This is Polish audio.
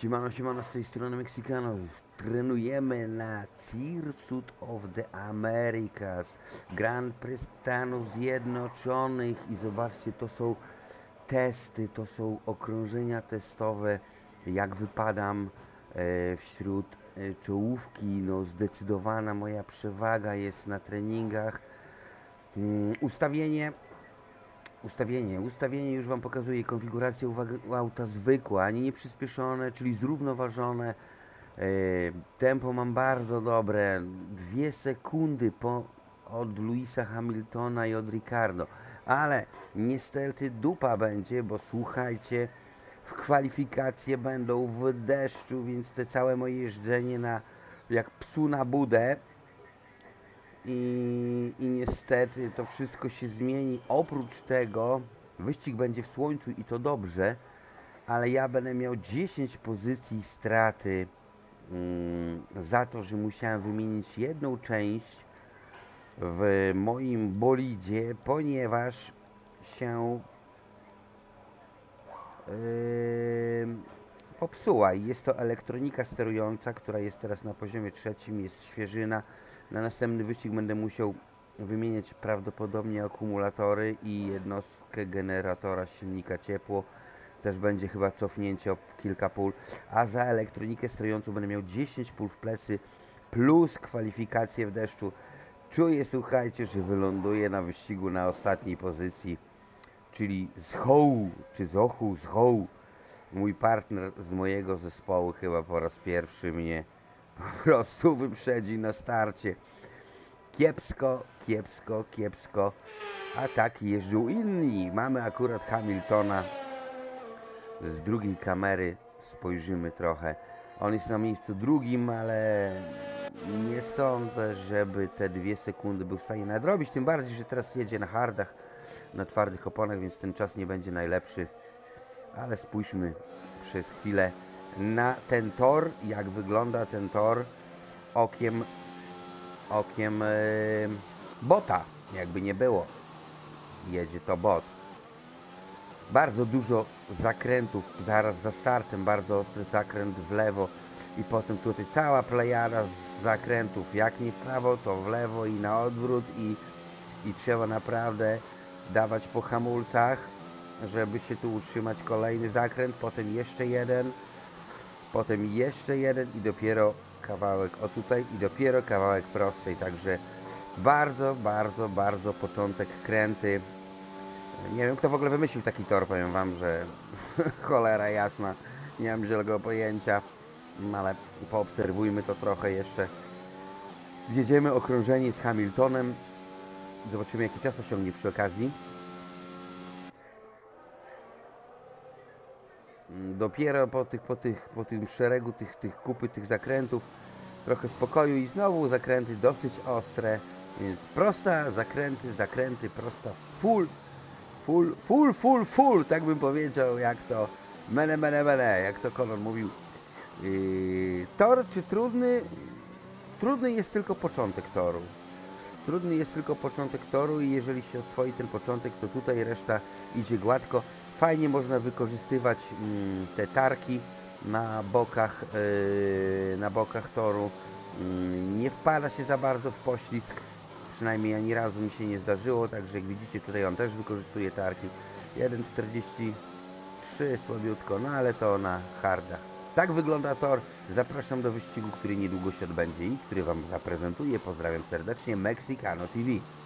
Siemano, siemano, z tej strony Meksykano. Trenujemy na Circuit of the Americas, Grand Prix Stanów Zjednoczonych i zobaczcie, to są testy, to są okrążenia testowe, jak wypadam e, wśród e, czołówki, no zdecydowana moja przewaga jest na treningach. Mm, ustawienie Ustawienie. Ustawienie już Wam pokazuje konfigurację auta zwykła, ani nie przyspieszone, czyli zrównoważone. E, tempo mam bardzo dobre. Dwie sekundy po, od Louisa Hamiltona i od Ricardo. Ale niestety dupa będzie, bo słuchajcie, w kwalifikacje będą w deszczu, więc te całe moje jeżdżenie na jak psu na budę i, i niestety to wszystko się zmieni. Oprócz tego wyścig będzie w słońcu i to dobrze, ale ja będę miał 10 pozycji straty mm, za to, że musiałem wymienić jedną część w moim bolidzie, ponieważ się yy, popsuła i jest to elektronika sterująca, która jest teraz na poziomie trzecim, jest świeżyna. Na następny wyścig będę musiał wymieniać prawdopodobnie akumulatory i jednostkę generatora silnika ciepło. Też będzie chyba cofnięcie o kilka pól. A za elektronikę sterującą będę miał 10 pól w plecy plus kwalifikacje w deszczu. Czuję, słuchajcie, że wyląduję na wyścigu na ostatniej pozycji, czyli z Hołu, czy z Ochu, z Hołu. Mój partner z mojego zespołu chyba po raz pierwszy mnie po prostu wyprzedzi na starcie. Kiepsko, kiepsko, kiepsko. A tak jeżdżą inni. Mamy akurat Hamiltona. Z drugiej kamery spojrzymy trochę. On jest na miejscu drugim, ale nie sądzę, żeby te dwie sekundy był w stanie nadrobić. Tym bardziej, że teraz jedzie na hardach, na twardych oponach, więc ten czas nie będzie najlepszy. Ale spójrzmy przez chwilę na ten tor, jak wygląda ten tor okiem okiem yy, bota, jakby nie było. Jedzie to bot. Bardzo dużo zakrętów zaraz za startem, bardzo ostry zakręt w lewo i potem tutaj cała plejada zakrętów, jak nie w prawo, to w lewo i na odwrót i, i trzeba naprawdę dawać po hamulcach, żeby się tu utrzymać kolejny zakręt, potem jeszcze jeden, potem jeszcze jeden i dopiero kawałek o tutaj i dopiero kawałek prostej, także bardzo, bardzo, bardzo początek kręty. Nie wiem kto w ogóle wymyślił taki tor, powiem wam, że cholera jasna, nie mam zielonego pojęcia, ale poobserwujmy to trochę jeszcze. Zjedziemy okrążenie z Hamiltonem, zobaczymy jaki czas osiągnie przy okazji. Dopiero po, tych, po, tych, po tym szeregu tych, tych kupy, tych zakrętów, trochę spokoju i znowu zakręty dosyć ostre, więc prosta, zakręty, zakręty, prosta, full, full, full, full, full, tak bym powiedział, jak to mene, mene, mene, jak to Conor mówił. Yy, tor czy trudny? Trudny jest tylko początek toru. Trudny jest tylko początek toru i jeżeli się oswoi ten początek, to tutaj reszta idzie gładko. Fajnie można wykorzystywać mm, te tarki na bokach, yy, na bokach toru. Mm, nie wpada się za bardzo w poślizg. Przynajmniej ani razu mi się nie zdarzyło, także jak widzicie tutaj on też wykorzystuje tarki. 1,43 słabiutko, no ale to na hardach. Tak wygląda tor. Zapraszam do wyścigu, który niedługo się odbędzie i który Wam zaprezentuję. Pozdrawiam serdecznie, Mexicano TV.